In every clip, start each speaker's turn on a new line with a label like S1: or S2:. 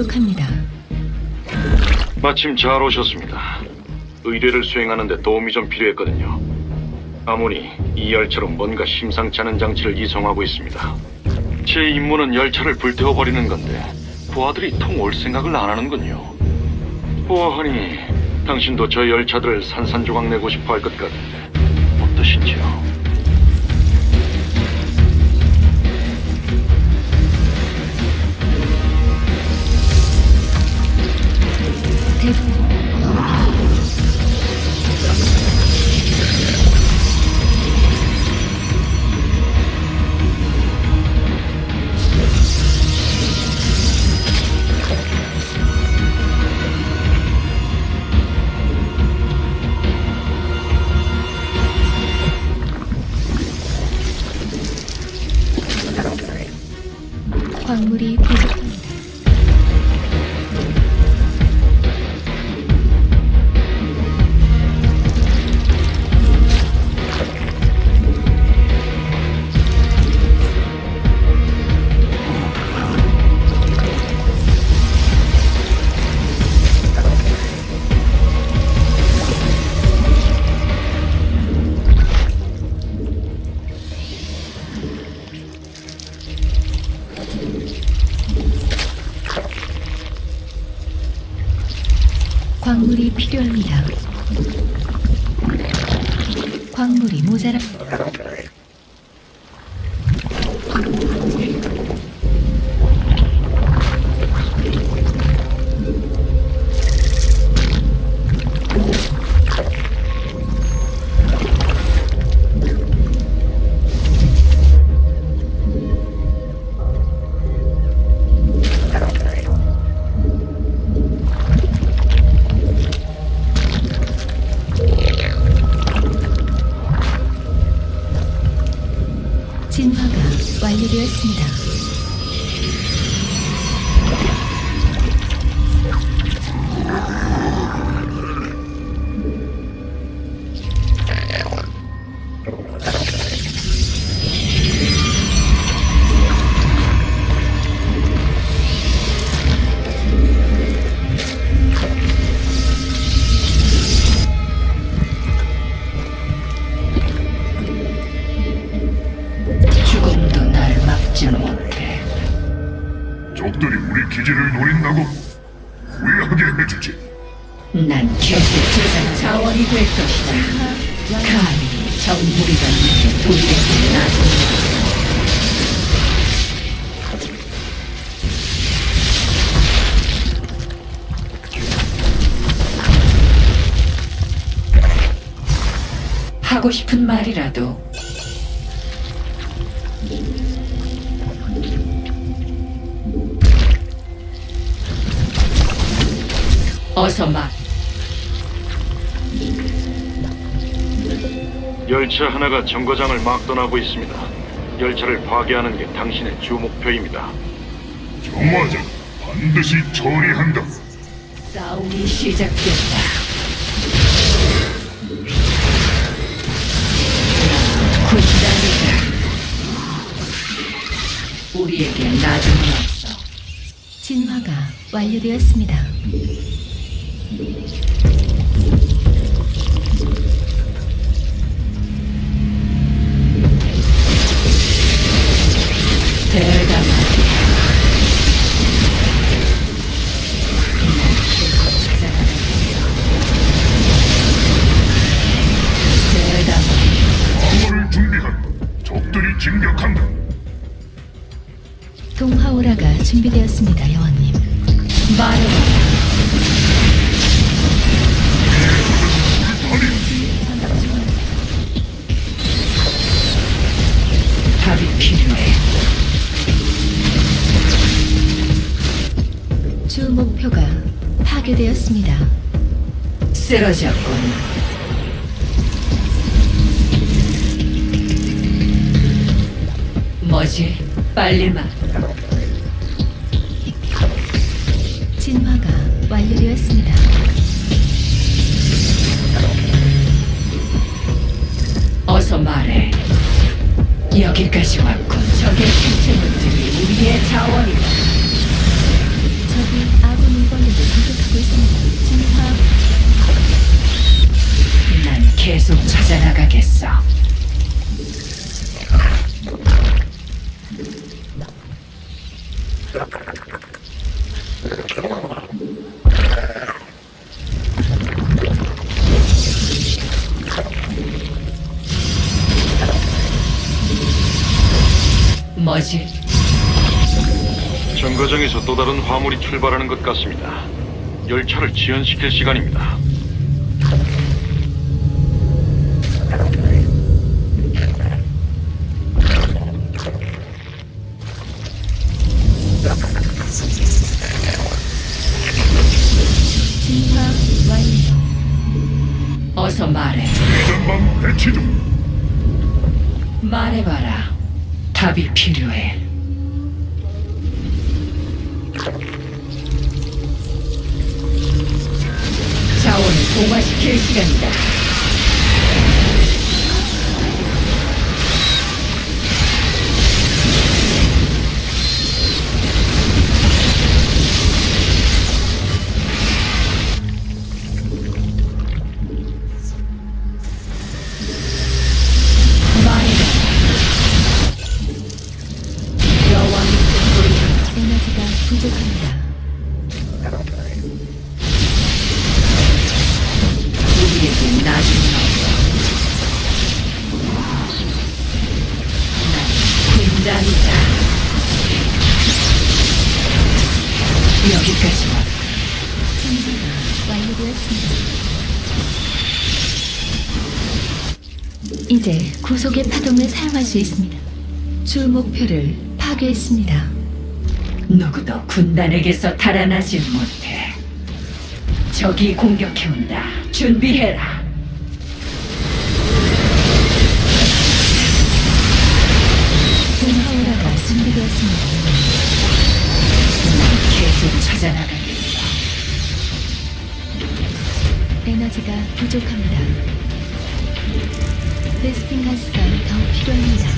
S1: 부족합니다.
S2: 마침 잘 오셨습니다. 의뢰를 수행하는데 도움이 좀 필요했거든요. 아모니 이 열차로 뭔가 심상치 않은 장치를 이송하고 있습니다. 제 임무는 열차를 불태워버리는 건데 부하들이 통올 생각을 안 하는군요. 보아하니 당신도 저 열차들을 산산조각 내고 싶어 할 것 같은데 어떠신지요?
S1: 필요합니다.
S3: 하고 싶은 말이라도 어서 말.
S2: 열차 하나가 정거장을 막 떠나고 있습니다. 열차를 파괴하는 게 당신의 주 목표입니다.
S4: 정화자 반드시 처리한다.
S3: 싸움이 시작된다. 군단이다. 우리에게 나중은 없어.
S1: 진화가 완료되었습니다. 준비되었습니다, 여왕님.
S3: 말해봐. 답이 필요해.
S1: 주 목표가 파괴되었습니다.
S3: 쓰러졌군. 뭐지? 빨리 말.
S1: 완료했습니다.
S3: 어서 말해. 여기까지 왔군. 적의 신체물들이 우리의 자원이다. 적이 아군 인벌레를 공격하고 있습니다. 진화. 난 계속 찾아나가겠어.
S2: 정거장에서 또 다른 화물이 출발하는 것 같습니다. 열차를 지연시킬 시간입니다.
S1: 진화 완료.
S3: 어서 말해.
S4: 배치 중.
S3: 말해봐라. 답이 필요해. 자원을 동화시킬 시간이다.
S1: 완료되었습니다. 이제 구속의 파동을 사용할 수 있습니다. 주 목표를 파괴했습니다.
S3: 누구도 군단에게서 달아나질 못해. 적이 공격해온다. 준비해라.
S1: 에너지가 부족합니다. 베스핀 가스가 더 필요합니다.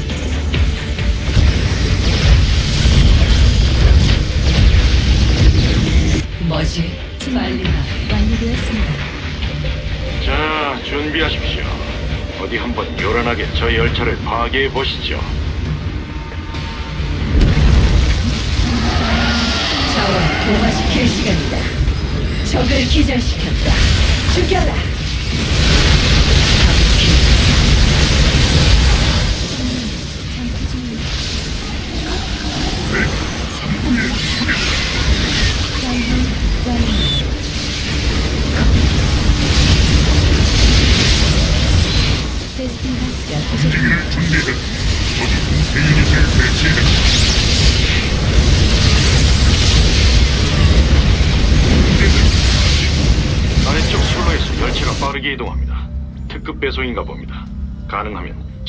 S3: 뭐지? 빨리 말.
S1: 완료되었습니다.
S2: 자, 준비하십시오. 어디 한번 요란하게 저 열차를 파괴해 보시죠.
S3: 자원 동화시킬 시간이다. 적을 기절시켰다. 죽여라.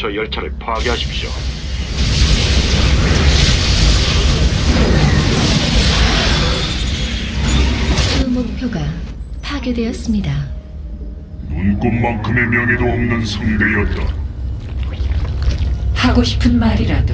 S4: 저
S2: 열차를 파괴하십시오.
S1: 주 목표가 파괴되었습니다.
S4: 눈꽃만큼의 명예도 없는 상대였다.
S3: 하고 싶은 말이라도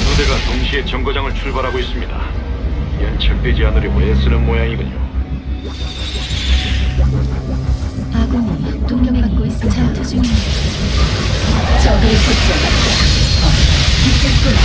S2: 두 대가 동시에 정거장을 출발하고 있습니다. 연착되지 않으려고 애쓰는 모양이군요.
S1: 아군이 공격받고 있어 전투 중입니다.
S3: 적을 붙잡았다. 어, 있겠구나.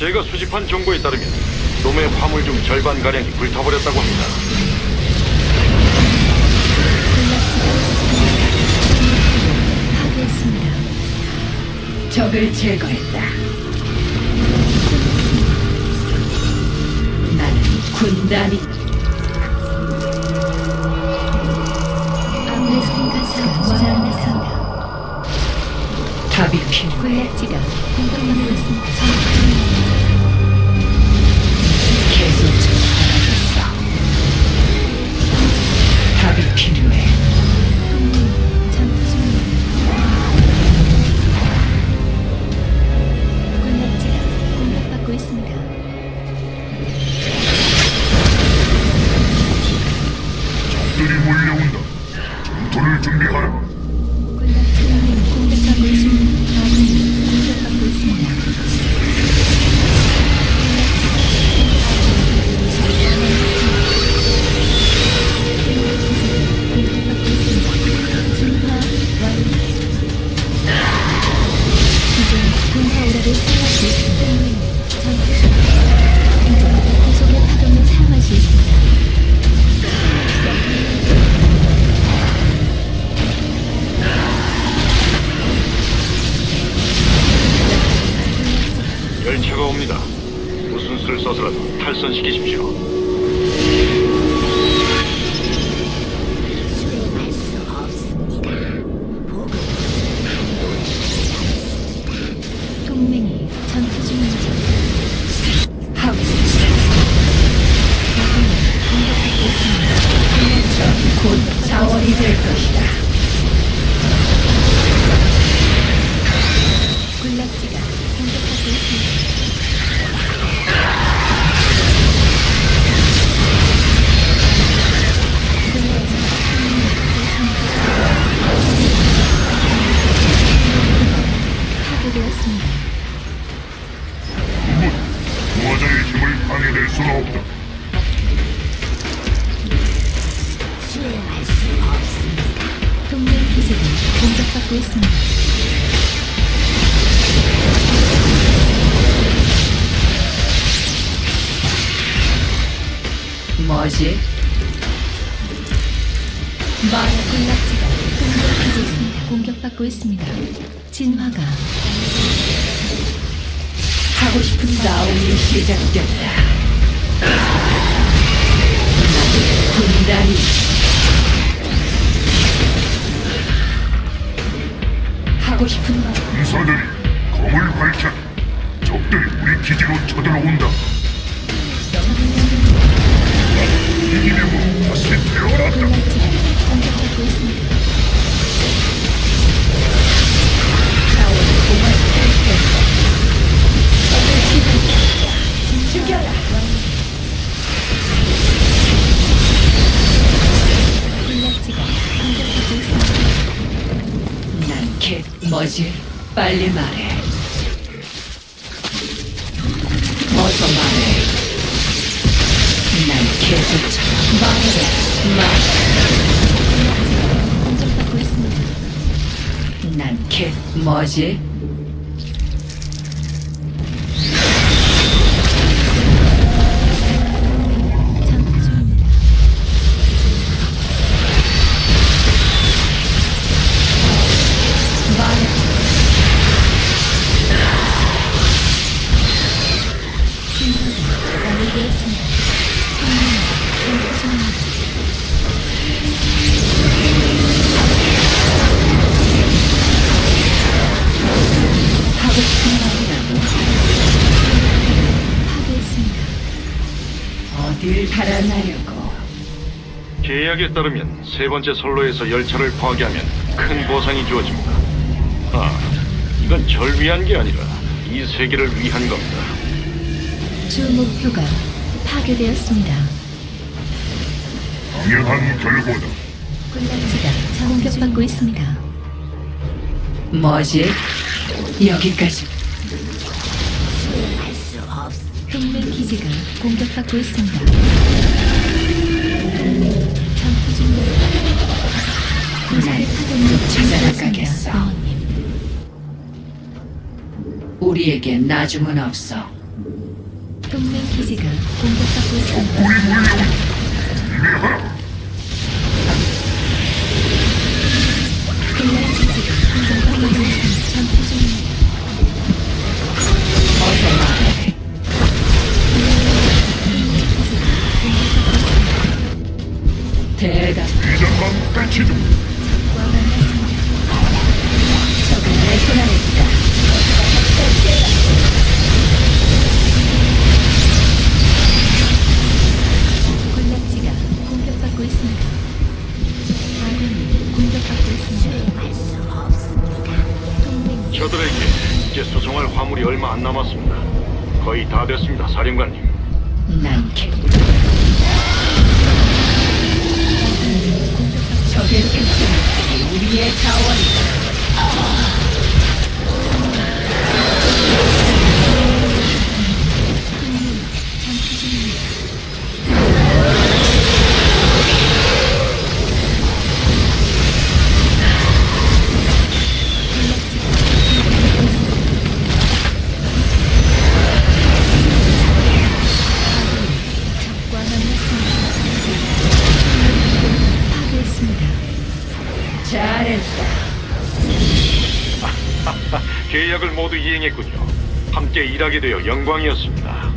S2: 제가 수집한 정보에 따르면 놈의 화물 중 절반 가량이 불타버렸다고 합니다.
S3: 적을 제거했다. 나는 군단이. 답이 필요해.
S1: 군락지가 공격받고 있습니다.
S2: 탈선시키십시오.
S3: 뭐지? 말
S1: 군락지가 공격받고 있습니다. 공격받고 있습니다. 진화가
S3: 하고 싶은 싸움이 시작된다. 군단이 하고 싶은 말
S4: 군사들이 검을 밝혀 적들이 우리 기지로 쳐들어온다.
S1: 있습니다.
S3: 난걔 뭐지?
S2: 계약에 따르면 세 번째 선로에서 열차를 파괴하면 큰 보상이 주어집니다. 아, 이건 절 위한 게 아니라 이 세계를 위한 겁니다.
S1: 주 목표가 파괴되었습니다.
S4: 당연한 결과다.
S1: 군락지가 공격받고 있습니다.
S3: 뭐지? 여기까지.
S1: 동맹 기지가 공격받고 있습니다. 좀
S3: 찾아나가겠어. 우리에게 나중은 없어.
S1: 동맹 기지가 공격받고 있습니다.
S2: 저들에게 이제 수송할 화물이 얼마 안 남았습니다. 거의 다 됐습니다, 사령관님.
S3: 난 개. 적의 생존이 우리의 자원이다.
S2: 모두 이행했군요. 함께 일하게 되어 영광이었습니다.